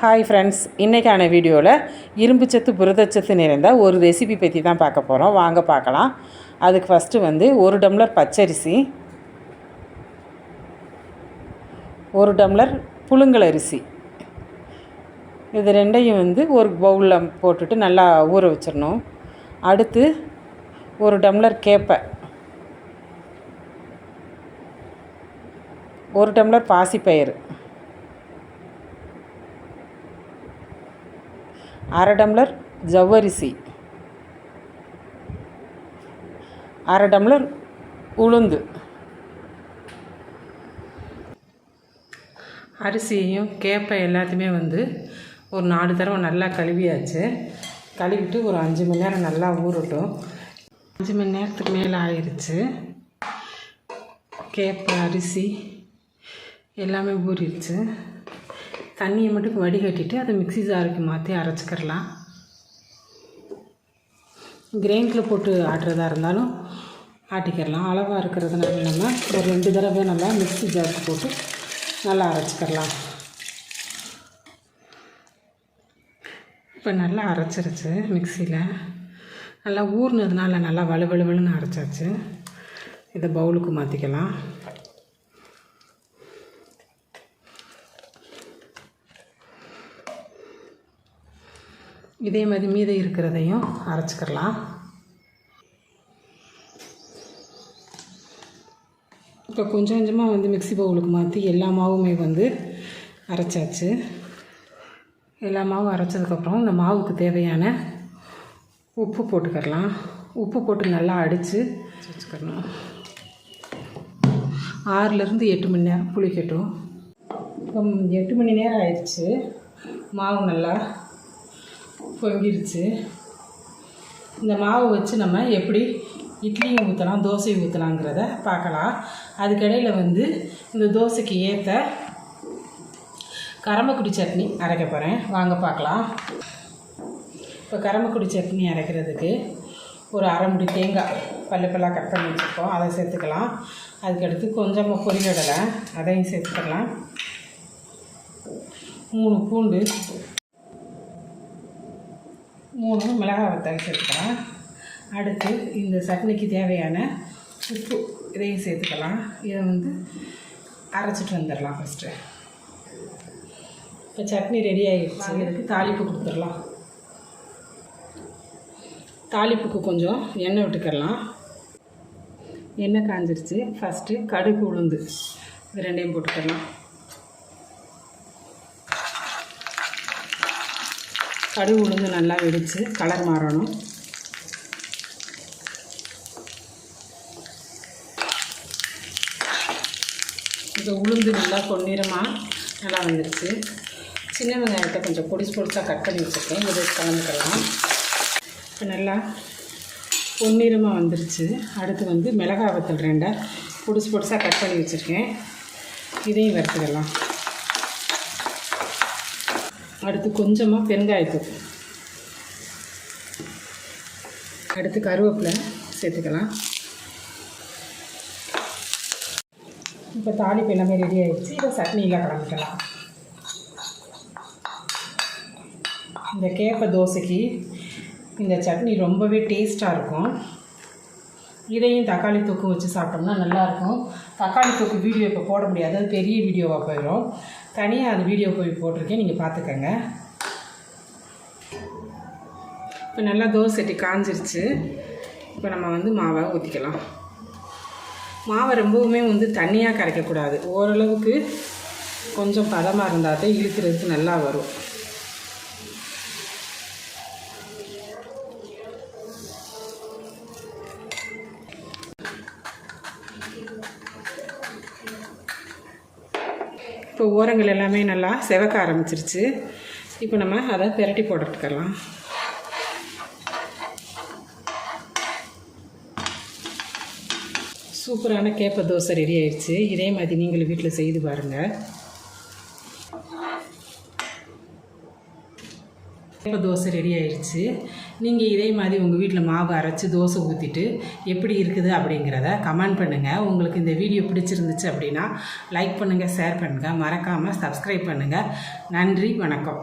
Hi friends இன்றைக்கான வீடியோவில் இரும்புச்சத்து புரதச்சத்து நிறைந்த ஒரு ரெசிபி பற்றி தான் பார்க்க போகிறோம் வாங்க பார்க்கலாம். அதுக்கு ஃபஸ்ட்டு வந்து ஒரு டம்ளர் பச்சரிசி ஒரு டம்ளர் புழுங்கல் அரிசி. இது ரெண்டையும் வந்து ஒரு பவுலில் போட்டுட்டு நல்லா ஊற வச்சிடணும். அடுத்து ஒரு டம்ளர் கேப்பை ஒரு டம்ளர் பாசிப்பயிறு. அரை டம்ளர் ஜவ்வரிசி. அரை டம்ளர் உளுந்து. அரிசியையும் கேப்பை எல்லாத்தையுமே வந்து ஒரு நாலு தடவை நல்லா கழுவியாச்சு. கழுவிட்டு ஒரு அஞ்சு மணி நேரம் நல்லா ஊறட்டும். அஞ்சு மணி நேரத்துக்கு மேலே ஆயிடுச்சு கேப்பை அரிசி எல்லாமே ஊறிடுச்சு. தண்ணியை மட்டும் வடிகட்டிட்டு அதை மிக்ஸி ஜாருக்கு மாற்றி அரைச்சிக்கிறலாம். கிரைண்டில் போட்டு ஆட்டுறதா இருந்தாலும் ஆட்டிக்கிறலாம். அளவாக இருக்கிறதுனால நம்ம ஒரு ரெண்டு தடவை நல்லா மிக்ஸி ஜாருக்கு போட்டு நல்லா அரைச்சிக்கிறலாம். இப்போ நல்லா அரைச்சிருச்சு மிக்சியில் நல்லா ஊறினதுனால நல்லா வலு வலுவலுன்னு அரைச்சாச்சு. இதை பவுலுக்கு மாற்றிக்கலாம் இதே மாதிரி மீதம் இருக்கிறதையும் அரைச்சிக்கிறலாம். இப்போ கொஞ்சம் கொஞ்சமாக வந்து மிக்ஸி பவுலுக்கு மாற்றி எல்லா மாவுமே வந்து அரைச்சாச்சு. எல்லா மாவும் அரைச்சதுக்கப்புறம் இந்த மாவுக்கு தேவையான உப்பு போட்டுக்கிறலாம். உப்பு போட்டு நல்லா அடித்து வச்சுக்கணும் ஆறுலேருந்து எட்டு மணி நேரம் புளிக்கட்டும். எட்டு மணி நேரம் ஆயிடுச்சு. மாவு நல்லா பொங்கிருச்சு இந்த மாவை வச்சு நம்ம எப்படி இட்லியும் ஊற்றலாம் தோசையும் ஊற்றலாங்கிறத பார்க்கலாம். அதுக்கடையில் வந்து இந்த தோசைக்கு ஏற்ற கரமக்குடி சட்னி அரைக்க போகிறேன் வாங்க பார்க்கலாம். இப்போ கரமக்குடி சட்னி அரைக்கிறதுக்கு ஒரு அரை முடி தேங்காய் பல்லு பல்லாக கட் பண்ணி வச்சுருக்கோம். அதை சேர்த்துக்கலாம். அதுக்கடுத்து கொஞ்சமாக பொரியடலை அதையும் சேர்த்துக்கலாம். மூணு பூண்டு மூணு மிளகாய் வத்தல் சேர்த்துக்கலாம் அடுத்து இந்த சட்னிக்கு தேவையான உப்பு இதையும் சேர்த்துக்கலாம். இதை வந்து அரைச்சிட்டு வந்துடலாம் ஃபஸ்ட்டு இப்போ சட்னி ரெடி ஆகிடுச்சு இதுக்கு தாளிப்பு கொடுத்துடலாம். தாளிப்புக்கு கொஞ்சம் எண்ணெய் விட்டுக்கிடலாம் எண்ணெய் காஞ்சிருச்சு. ஃபஸ்ட்டு கடுகு உளுந்து. இது ரெண்டையும் போட்டுக்கிடலாம் கடுகு உளுந்து நல்லா வெடித்து கலர் மாறணும். இது உளுந்து நல்லா பொன்னிறமாக நல்லா வந்துருச்சு சின்ன வெங்காயத்தை கொஞ்சம் பொடிசு பொடிசாக கட் பண்ணி வச்சுருக்கேன். இதை கலந்துக்கலாம். இப்போ நல்லா பொன்னிறமாக வந்துருச்சு. அடுத்து வந்து மிளகாய் வத்தல் ரெண்டை பொடிசு பொடிசாக கட் பண்ணி வச்சுருக்கேன். இதையும் வறுத்துக்கலாம். அடுத்து கொஞ்சமாக பெருங்காயத்தூள். அடுத்து கருவேப்பிலை சேர்த்துக்கலாம். இப்போ தாளிப்பு எல்லாமே ரெடி ஆகிடுச்சு இதை சட்னியில் கலந்துக்கலாம். இந்த கேப்பை தோசைக்கு இந்த சட்னி ரொம்பவே டேஸ்ட்டாக இருக்கும். இதையும் தக்காளி தொக்கு வச்சு சாப்பிட்டோம்னா நல்லாயிருக்கும். தக்காளி தொக்கு வீடியோ இப்போ போட முடியாது. அது பெரிய வீடியோவாக போயிடும் தனியாக அது வீடியோ போய் போட்டிருக்கேன். நீங்கள் பார்த்துக்கங்க இப்போ நல்லா தோசை சட்டி காஞ்சிருச்சு. இப்போ நம்ம வந்து மாவை ஊற்றிக்கலாம் மாவை ரொம்பவுமே வந்து தண்ணியாக கரைக்கக்கூடாது. ஓரளவுக்கு கொஞ்சம் பதமாக இருந்தால் தான் இழுக்கிறதுக்கு நல்லா வரும். இப்போ ஓரங்கள் எல்லாமே நல்லா செவக்க ஆரம்பிச்சிருச்சு. இப்போ நம்ம அதை பிரட்டி போட்டுக்கலாம். சூப்பரான கேப்ப தோசை ரெடி ஆயிடுச்சு. இதே மாதிரி நீங்களும் வீட்டில் செய்து பாருங்கள் இப்போ தோசை ரெடி ஆயிடுச்சு நீங்கள் இதே மாதிரி உங்கள் வீட்டில் மாவு அரைச்சி தோசை ஊற்றிட்டு எப்படி இருக்குது அப்படிங்கிறத கமெண்ட் பண்ணுங்கள் உங்களுக்கு இந்த வீடியோ பிடிச்சிருந்துச்சு அப்படின்னா லைக் பண்ணுங்கள் ஷேர் பண்ணுங்கள் மறக்காமல் சப்ஸ்கிரைப் பண்ணுங்கள் நன்றி வணக்கம்.